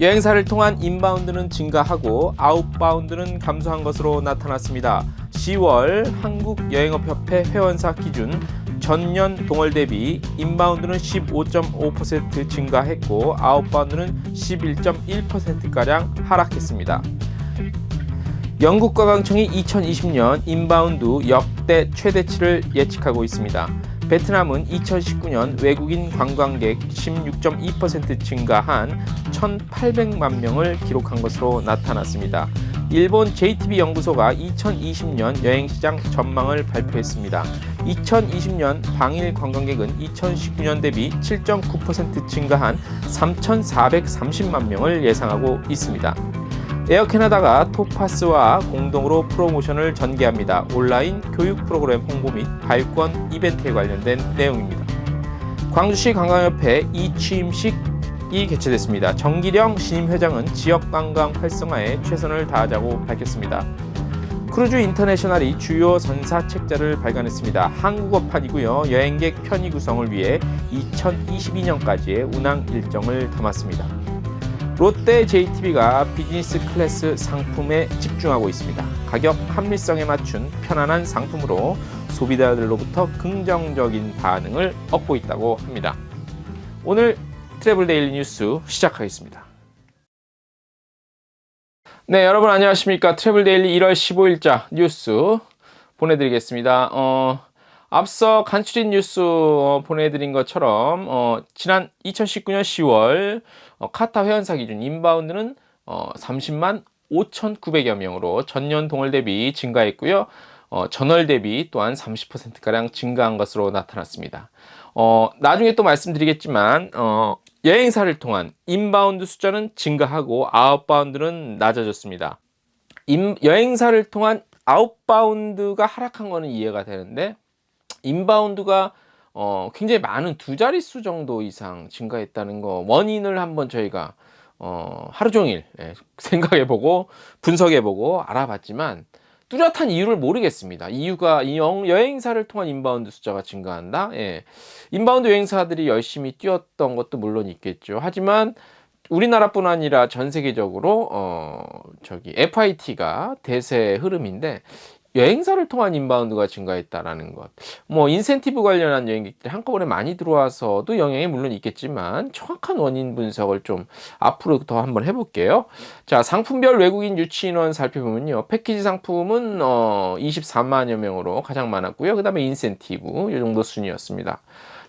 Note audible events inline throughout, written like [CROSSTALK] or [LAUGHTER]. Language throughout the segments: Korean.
여행사를 통한 인바운드는 증가하고 아웃바운드는 감소한 것으로 나타났습니다. 10월 한국여행업협회 회원사 기준 전년 동월 대비 인바운드는 15.5% 증가했고 아웃바운드는 11.1%가량 하락했습니다. 영국관광청이 2020년 인바운드 역대 최대치를 예측하고 있습니다. 베트남은 2019년 외국인 관광객 16.2% 증가한 1,800만 명을 기록한 것으로 나타났습니다. 일본 JTB 연구소가 2020년 여행시장 전망을 발표했습니다. 2020년 방일 관광객은 2019년 대비 7.9% 증가한 3,430만 명을 예상하고 있습니다. 에어 캐나다가 토파스와 공동으로 프로모션을 전개합니다. 온라인 교육 프로그램 홍보 및 발권 이벤트에 관련된 내용입니다. 광주시 관광협회 이취임식이 개최됐습니다. 정기령 신임 회장은 지역 관광 활성화에 최선을 다하자고 밝혔습니다. 크루즈 인터내셔널이 주요 선사 책자를 발간했습니다. 한국어판이고요. 여행객 편의 구성을 위해 2022년까지의 운항 일정을 담았습니다. 롯데 JTB가 비즈니스 클래스 상품에 집중하고 있습니다. 가격 합리성에 맞춘 편안한 상품으로 소비자들로부터 긍정적인 반응을 얻고 있다고 합니다. 오늘 트래블 데일리 뉴스 시작하겠습니다. 네, 여러분 안녕하십니까? 트래블 데일리 1월 15일자 뉴스 보내드리겠습니다. 어, 앞서 간추린 뉴스 어, 보내드린 것처럼 어, 지난 2019년 10월 어, 카타 회원사 기준 인바운드는 어, 30만 5,900여 명으로 전년 동월 대비 증가했고요. 어, 전월 대비 또한 30%가량 증가한 것으로 나타났습니다. 어, 나중에 또 말씀드리겠지만 어, 여행사를 통한 인바운드 숫자는 증가하고 아웃바운드는 낮아졌습니다. 인, 여행사를 통한 아웃바운드가 하락한 거는 이해가 되는데 인바운드가 어, 굉장히 많은 두 자릿수 정도 이상 증가했다는 거 원인을 한번 저희가 어, 하루 종일 예, [LAUGHS] 생각해보고 분석해보고 알아봤지만 뚜렷한 이유를 모르겠습니다. 이유가 이 영- 여행사를 통한 인바운드 숫자가 증가한다. 예. 인바운드 여행사들이 열심히 뛰었던 것도 물론 있겠죠. 하지만 우리나라뿐 아니라 전 세계적으로 어 저기 FIT가 대세 흐름인데 여행사를 통한 인바운드가 증가했다라는 것. 뭐 인센티브 관련한 여행객들이 한꺼번에 많이 들어와서도 영향이 물론 있겠지만 정확한 원인 분석을 좀 앞으로 더 한번 해볼게요. 자 상품별 외국인 유치 인원 살펴보면요. 패키지 상품은 어 24만여 명으로 가장 많았고요. 그 다음에 인센티브 이 정도 순이었습니다.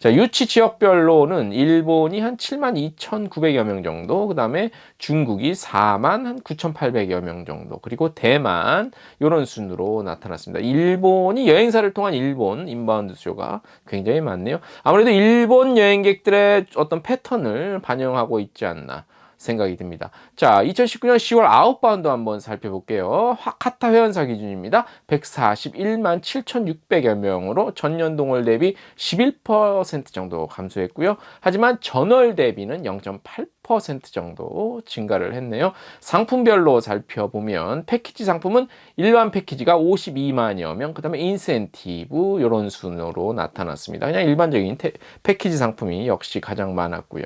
자, 유치 지역별로는 일본이 한 7만 2,900여 명 정도, 그 다음에 중국이 4만 한 9,800여 명 정도, 그리고 대만 이런 순으로 나타났습니다. 일본이 여행사를 통한 일본 인바운드 수요가 굉장히 많네요. 아무래도 일본 여행객들의 어떤 패턴을 반영하고 있지 않나. 생각이 듭니다. 자, 2019년 10월 아웃바운드 한번 살펴볼게요. 화- 카타 회원사 기준입니다. 141만 7,600여 명으로 전년 동월 대비 11% 정도 감소했고요. 하지만 전월 대비는 0.8% 정도 증가를 했네요. 상품별로 살펴보면 패키지 상품은 일반 패키지가 52만여 명, 그 다음에 인센티브 이런 순으로 나타났습니다. 그냥 일반적인 태- 패키지 상품이 역시 가장 많았고요.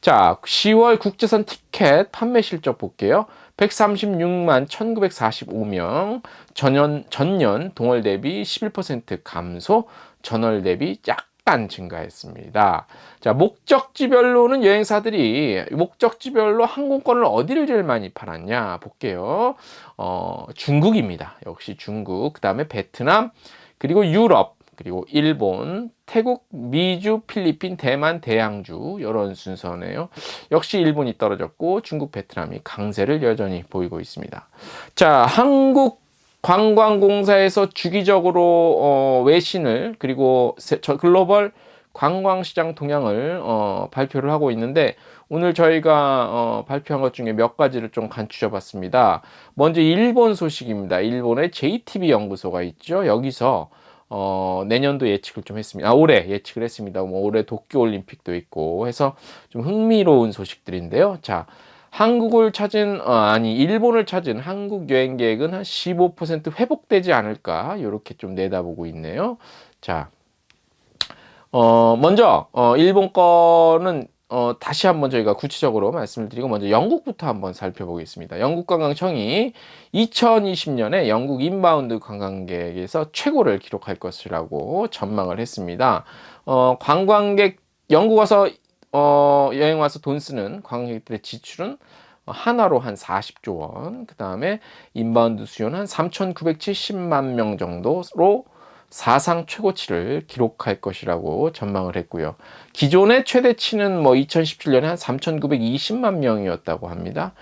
자, 10월 국제선 티켓 판매 실적 볼게요. 136만 1945명, 전년, 전년 동월 대비 11% 감소, 전월 대비 약 간 증가했습니다. 자, 목적지별로는 여행사들이 목적지별로 항공권을 어디를 제일 많이 팔았냐 볼게요. 어, 중국입니다. 역시 중국, 그 다음에 베트남, 그리고 유럽, 그리고 일본, 태국, 미주, 필리핀, 대만, 대양주 이런 순서네요. 역시 일본이 떨어졌고 중국, 베트남이 강세를 여전히 보이고 있습니다. 자, 한국 관광공사에서 주기적으로 어, 외신을 그리고 글로벌 관광시장 동향을 어, 발표를 하고 있는데 오늘 저희가 어, 발표한 것 중에 몇 가지를 좀 간추려 봤습니다. 먼저 일본 소식입니다. 일본의 JTB 연구소가 있죠. 여기서 어, 내년도 예측을 좀 했습니다. 아, 올해 예측을 했습니다. 뭐 올해 도쿄 올림픽도 있고 해서 좀 흥미로운 소식들인데요. 자, 한국을 찾은, 어, 아니, 일본을 찾은 한국 여행 계획은 한 15% 회복되지 않을까, 이렇게 좀 내다보고 있네요. 자, 어, 먼저, 어, 일본 거는 어, 다시 한번 저희가 구체적으로 말씀을 드리고 먼저 영국부터 한번 살펴보겠습니다. 영국 관광청이 2020년에 영국 인바운드 관광객에서 최고를 기록할 것이라고 전망을 했습니다. 어, 관광객 영국 와서 어, 여행 와서 돈 쓰는 관광객들의 지출은 하나로 한 40조 원, 그 다음에 인바운드 수요는 한 3,970만 명 정도로 사상 최고치를 기록할 것이라고 전망을 했고요. 기존의 최대치는 뭐 2017년에 한 3,920만 명이었다고 합니다.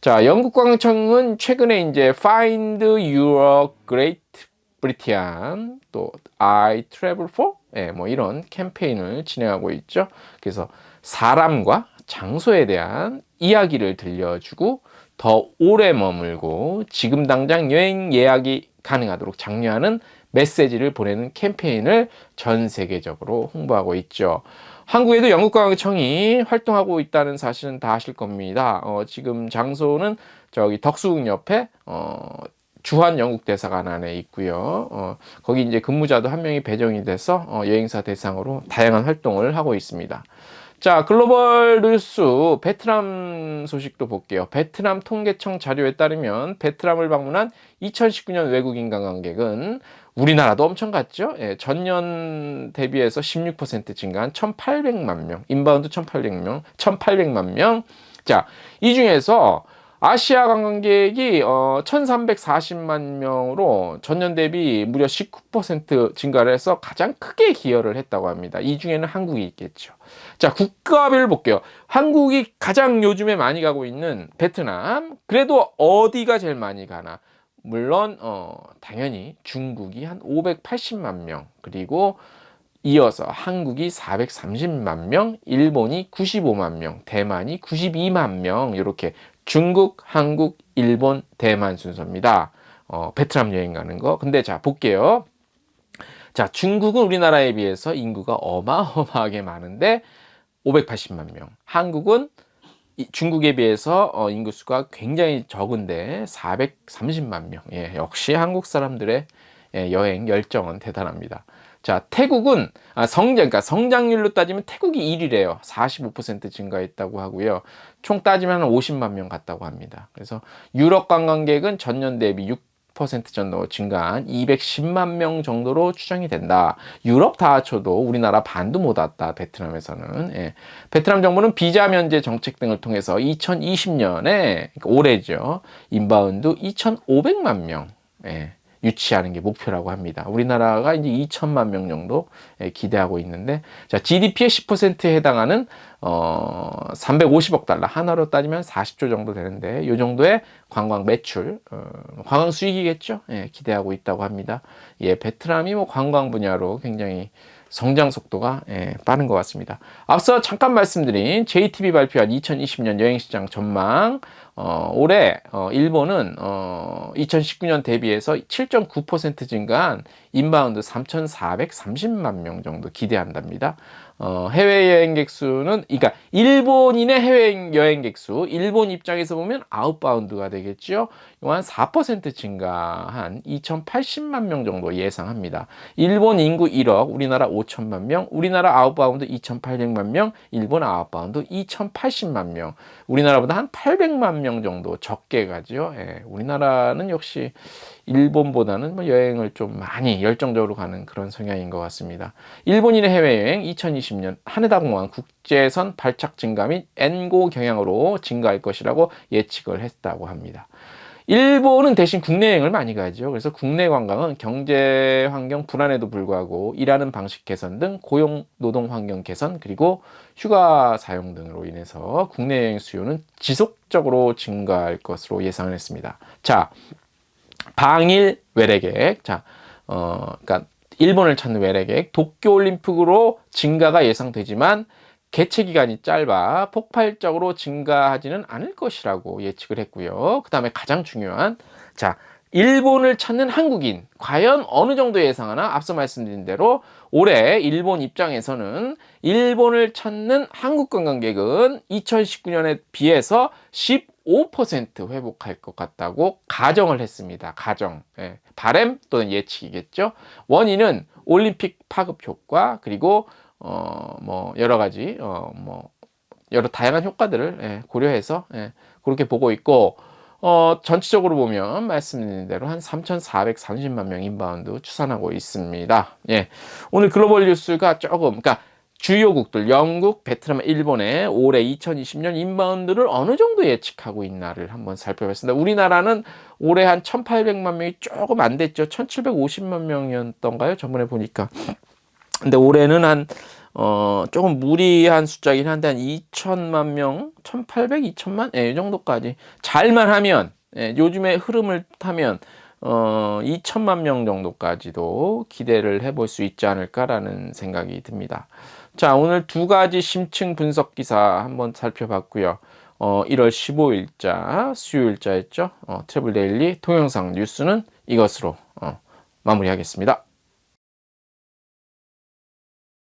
자, 영국 관광청은 최근에 이제 Find Your Great Britain 또 I Travel For 예, 뭐 이런 캠페인을 진행하고 있죠. 그래서 사람과 장소에 대한 이야기를 들려주고 더 오래 머물고 지금 당장 여행 예약이 가능하도록 장려하는 메시지를 보내는 캠페인을 전 세계적으로 홍보하고 있죠. 한국에도 영국관광청이 활동하고 있다는 사실은 다 아실 겁니다. 어, 지금 장소는 저기 덕수궁 옆에 어, 주한 영국 대사관 안에 있고요. 어, 거기 이제 근무자도 한 명이 배정이 돼서 어, 여행사 대상으로 다양한 활동을 하고 있습니다. 자, 글로벌 뉴스 베트남 소식도 볼게요. 베트남 통계청 자료에 따르면 베트남을 방문한 2019년 외국인 관광객은 우리나라도 엄청 갔죠. 예, 전년 대비해서 16% 증가한 1,800만 명, 인바운드 1,800명, 1,800만 명. 자, 이 중에서 아시아 관광객이 어, 1,340만 명으로 전년 대비 무려 19% 증가를 해서 가장 크게 기여를 했다고 합니다. 이 중에는 한국이 있겠죠. 자, 국가별 볼게요. 한국이 가장 요즘에 많이 가고 있는 베트남. 그래도 어디가 제일 많이 가나? 물론 어, 당연히 중국이 한 580만 명, 그리고 이어서 한국이 430만 명, 일본이 95만 명, 대만이 92만 명 이렇게 중국, 한국, 일본, 대만 순서입니다. 어, 베트남 여행 가는 거. 근데 자, 볼게요. 자, 중국은 우리나라에 비해서 인구가 어마어마하게 많은데 580만 명. 한국은 중국에 비해서 어, 인구수가 굉장히 적은데 430만 명. 예, 역시 한국 사람들의 예, 여행 열정은 대단합니다. 자, 태국은 아, 성장, 그러니까 성장률로 따지면 태국이 1위래요. 45% 증가했다고 하고요. 총 따지면 50만 명 갔다고 합니다. 그래서 유럽 관광객은 전년 대비 6% 정도 증가한 210만 명 정도로 추정이 된다. 유럽 다 합쳐도 우리나라 반도 못 왔다. 베트남에서는. 예. 베트남 정부는 비자 면제 정책 등을 통해서 2020년에 그러니까 올해죠. 인바운드 2,500만 명. 예. 유치하는 게 목표라고 합니다. 우리나라가 이제 2천만 명 정도 예, 기대하고 있는데, 자, GDP의 10%에 해당하는, 어, 350억 달러, 하나로 따지면 40조 정도 되는데, 이 정도의 관광 매출, 어, 관광 수익이겠죠? 예, 기대하고 있다고 합니다. 예, 베트남이 뭐 관광 분야로 굉장히 성장 속도가 예, 빠른 것 같습니다. 앞서 잠깐 말씀드린 JTB 발표한 2020년 여행 시장 전망, 어, 올해 어, 일본은 어, 2019년 대비해서 7.9% 증가한 인바운드 3,430만 명 정도 기대한답니다. 어, 해외 여행객 수는, 그러니까 일본인의 해외 여행객 수, 일본 입장에서 보면 아웃바운드가 되겠죠. 한4% 증가한 2,080만 명 정도 예상합니다. 일본 인구 1억, 우리나라 5천만 명, 우리나라 아웃바운드 2,800만 명, 일본 아웃바운드 2,080만 명, 우리나라보다 한 800만 명 정도 적게 가죠. 예, 우리나라는 역시 일본보다는 뭐 여행을 좀 많이 열정적으로 가는 그런 성향인 것 같습니다. 일본인의 해외여행 2020년 하네다 공항 국제선 발착 증가 및 엔고 경향으로 증가할 것이라고 예측을 했다고 합니다. 일본은 대신 국내 여행을 많이 가죠. 그래서 국내 관광은 경제 환경 불안에도 불구하고 일하는 방식 개선 등 고용 노동 환경 개선 그리고 휴가 사용 등으로 인해서 국내 여행 수요는 지속적으로 증가할 것으로 예상을 했습니다. 자, 방일 외래객. 자, 어, 그러니까 일본을 찾는 외래객. 도쿄 올림픽으로 증가가 예상되지만 개최 기간이 짧아 폭발적으로 증가하지는 않을 것이라고 예측을 했고요. 그 다음에 가장 중요한 자 일본을 찾는 한국인 과연 어느 정도 예상하나 앞서 말씀드린 대로 올해 일본 입장에서는 일본을 찾는 한국 관광객은 2019년에 비해서 15% 회복할 것 같다고 가정을 했습니다. 가정. 예. 바램 또는 예측이겠죠. 원인은 올림픽 파급 효과 그리고 어 뭐 여러 가지 어 뭐 여러 다양한 효과들을 예, 고려해서 예, 그렇게 보고 있고 어, 전체적으로 보면 말씀드린 대로 한 3,430만 명 인바운드 추산하고 있습니다. 예. 오늘 글로벌 뉴스가 조금, 그러니까 주요국들, 영국, 베트남, 일본의 올해 2020년 인바운드를 어느 정도 예측하고 있나를 한번 살펴봤습니다. 우리나라는 올해 한 1,800만 명이 조금 안 됐죠. 1,750만 명이었던가요? 저번에 보니까. 근데 올해는 한, 어, 조금 무리한 숫자긴 한데 한 2천만 명, 1,800, 2천만? 예, 이 정도까지. 잘만 하면, 예, 요즘의 흐름을 타면, 어, 2천만 명 정도까지도 기대를 해볼 수 있지 않을까라는 생각이 듭니다. 자, 오늘 두 가지 심층 분석 기사 한번 살펴봤고요. 어, 1월 15일자, 수요일자였죠. 어, 트래블 데일리 동영상 뉴스는 이것으로 어, 마무리하겠습니다.